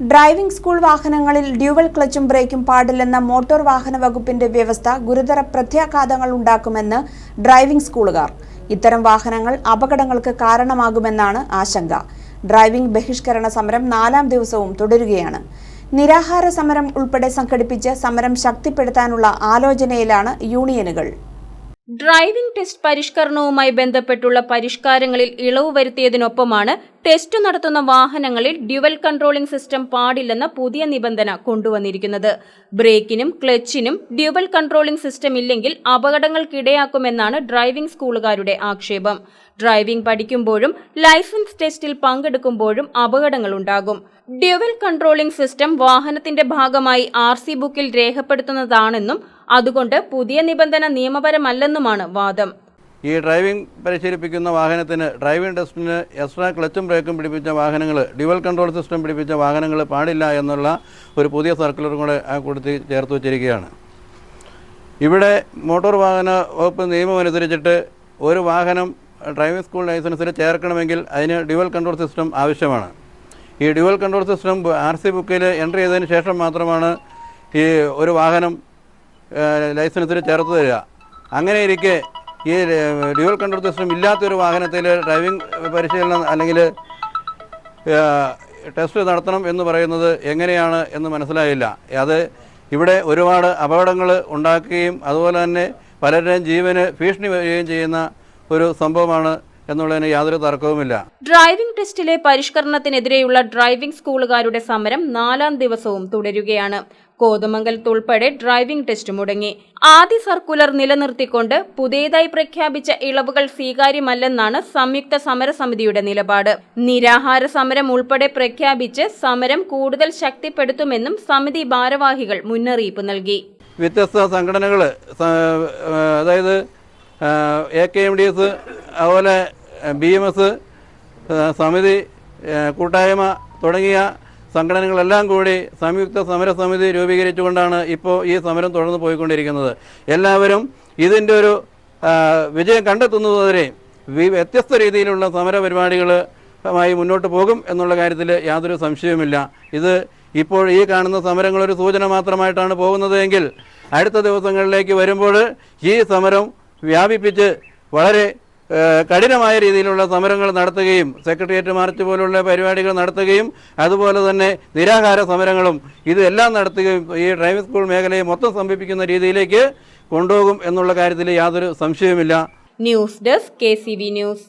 Driving school വാഹനങ്ങളിൽ dual ക്ലച്ചും ബ്രേക്കും പാടില്ലെന്ന മോട്ടോർ വാഹന വകുപ്പിന്റെ വ്യവസ്ഥ ഗുരുതര പ്രത്യാഘാതങ്ങൾ ഉണ്ടാക്കുമെന്ന് ഡ്രൈവിംഗ് സ്കൂളുകാർ. ഇത്തരം വാഹനങ്ങൾ അപകടങ്ങൾക്ക് കാരണമാകുമെന്നാണ് ആശങ്ക. ഡ്രൈവിംഗ് ബഹിഷ്കരണ സമരം നാലാം ദിവസവും തുടരുകയാണ്. നിരാഹാര സമരം ഉൾപ്പെടെ സംഘടിപ്പിച്ച് സമരം ശക്തിപ്പെടുത്താനുള്ള ആലോചനയിലാണ് യൂണിയനുകൾ. ഡ്രൈവിംഗ് ടെസ്റ്റ് പരിഷ്കരണവുമായി ബന്ധപ്പെട്ടുള്ള പരിഷ്കാരങ്ങളിൽ ഇളവ് വരുത്തിയതിനൊപ്പമാണ് ടെസ്റ്റ് നടത്തുന്ന വാഹനങ്ങളിൽ ഡ്യുവൽ കൺട്രോളിംഗ് സിസ്റ്റം പാടില്ലെന്ന പുതിയ നിബന്ധന കൊണ്ടുവന്നിരിക്കുന്നത്. ബ്രേക്കിനും ക്ലച്ചിനും ഡ്യുവൽ കൺട്രോളിംഗ് സിസ്റ്റം ഇല്ലെങ്കിൽ അപകടങ്ങൾക്കിടയാക്കുമെന്നാണ് ഡ്രൈവിംഗ് സ്കൂളുകാരുടെ ആക്ഷേപം. ഡ്രൈവിംഗ് പഠിക്കുമ്പോഴും ലൈസൻസ് ടെസ്റ്റിൽ പങ്കെടുക്കുമ്പോഴും അപകടങ്ങൾ ഉണ്ടാകും ഡ്യുവൽ കൺട്രോളിംഗ് സിസ്റ്റം വാഹനത്തിന്റെ ഭാഗമായി ആർ സി ബുക്കിൽ രേഖപ്പെടുത്തുന്നതാണെന്നും അതുകൊണ്ട് പുതിയ നിബന്ധന നിയമപരമല്ലെന്നുമാണ് വാദം. ഈ ഡ്രൈവിംഗ് പരിശീലിപ്പിക്കുന്ന വാഹനത്തിന് ഡ്രൈവിംഗ് ടെസ്റ്റിന് എക്സ്ട്രാ ക്ലച്ചും ബ്രേക്കും പിടിപ്പിച്ച വാഹനങ്ങൾ ഡ്യുവൽ കൺട്രോൾ സിസ്റ്റം പിടിപ്പിച്ച വാഹനങ്ങൾ പാടില്ല എന്നുള്ള ഒരു പുതിയ സർക്കുലറും കൂടെ ആ കൊടുത്ത് ചേർത്ത് വച്ചിരിക്കുകയാണ്. ഇവിടെ മോട്ടോർ വാഹന വകുപ്പ് നിയമം അനുസരിച്ചിട്ട് ഒരു വാഹനം ഡ്രൈവിംഗ് സ്കൂൾ ലൈസൻസിൽ ചേർക്കണമെങ്കിൽ അതിന് ഡ്യുവൽ കൺട്രോൾ സിസ്റ്റം ആവശ്യമാണ്. ഈ dual control system R C ബുക്കിൽ എൻട്രി ചെയ്തതിന് ശേഷം മാത്രമാണ് ഈ ഒരു വാഹനം ലൈസൻസിൽ ചേർത്ത് തരിക. അങ്ങനെ ഇരിക്കെ ഈ ഡ്യൂവൽ കൺട്രോൾ സിസ്റ്റം ഇല്ലാത്തൊരു വാഹനത്തിൽ ഡ്രൈവിംഗ് പരിശീലനം അല്ലെങ്കിൽ ടെസ്റ്റ് നടത്തണം എന്ന് പറയുന്നത് എങ്ങനെയാണ് എന്ന് മനസ്സിലായില്ല. അത് ഇവിടെ ഒരുപാട് അപകടങ്ങൾ ഉണ്ടാക്കുകയും അതുപോലെ തന്നെ പലരുടെയും ജീവന് ഭീഷണി വരികയും ചെയ്യുന്ന ഒരു സംഭവമാണ് എന്നുള്ളതിന് യാതൊരു തർക്കവുമില്ല. ഡ്രൈവിംഗ് ടെസ്റ്റിലെ പരിഷ്കരണത്തിനെതിരെയുള്ള ഡ്രൈവിംഗ് സ്കൂളുകാരുടെ സമരം നാലാം ദിവസവും തുടരുകയാണ്. കോതമംഗലത്തുൾപ്പെടെ ഡ്രൈവിംഗ് ടെസ്റ്റ് മുടങ്ങി. ആദ്യ സർക്കുലർ നിലനിർത്തിക്കൊണ്ട് പുതിയതായി പ്രഖ്യാപിച്ച ഇളവുകൾ സ്വീകാര്യമല്ലെന്നാണ് സംയുക്ത സമരസമിതിയുടെ നിലപാട്. നിരാഹാര സമരം ഉൾപ്പെടെ പ്രഖ്യാപിച്ച് സമരം കൂടുതൽ ശക്തിപ്പെടുത്തുമെന്നും സമിതി ഭാരവാഹികൾ മുന്നറിയിപ്പ് നൽകി. വ്യത്യസ്ത സംഘടനകൾ അതായത് A K M D S അതുപോലെ ബി എം എസ് സമിതി കൂട്ടായ്മ തുടങ്ങിയ സംഘടനകളെല്ലാം കൂടി സംയുക്ത സമരസമിതി രൂപീകരിച്ചുകൊണ്ടാണ് ഇപ്പോൾ ഈ സമരം തുടർന്ന് പോയിക്കൊണ്ടിരിക്കുന്നത്. എല്ലാവരും ഇതിന്റെ ഒരു വിജയം കണ്ടെത്തുന്നതുവരെ വ്യത്യസ്ത രീതിയിലുള്ള സമര പരിപാടികളുമായി മുന്നോട്ട് പോകും എന്നുള്ള കാര്യത്തിൽ യാതൊരു സംശയവുമില്ല. ഇത് ഇപ്പോൾ ഈ കാണുന്ന സമരങ്ങൾ ഒരു സൂചന മാത്രമായിട്ടാണ് പോകുന്നതെങ്കിൽ അടുത്ത ദിവസങ്ങളിലേക്ക് വരുമ്പോൾ ഈ സമരം വ്യാപിപ്പിച്ച് വളരെ കഠിനമായ രീതിയിലുള്ള സമരങ്ങൾ നടത്തുകയും സെക്രട്ടേറിയറ്റ് മാർച്ച് പോലുള്ള പരിപാടികൾ നടത്തുകയും അതുപോലെ തന്നെ നിരാഹാര സമരങ്ങളും ഇതെല്ലാം നടത്തുകയും ഈ ഡ്രൈവിംഗ് സ്കൂൾ മേഖലയെ മൊത്തം സംഭിപ്പിക്കുന്ന രീതിയിലേക്ക് കൊണ്ടുപോകും എന്നുള്ള കാര്യത്തിൽ യാതൊരു സംശയവുമില്ല. News desk K news.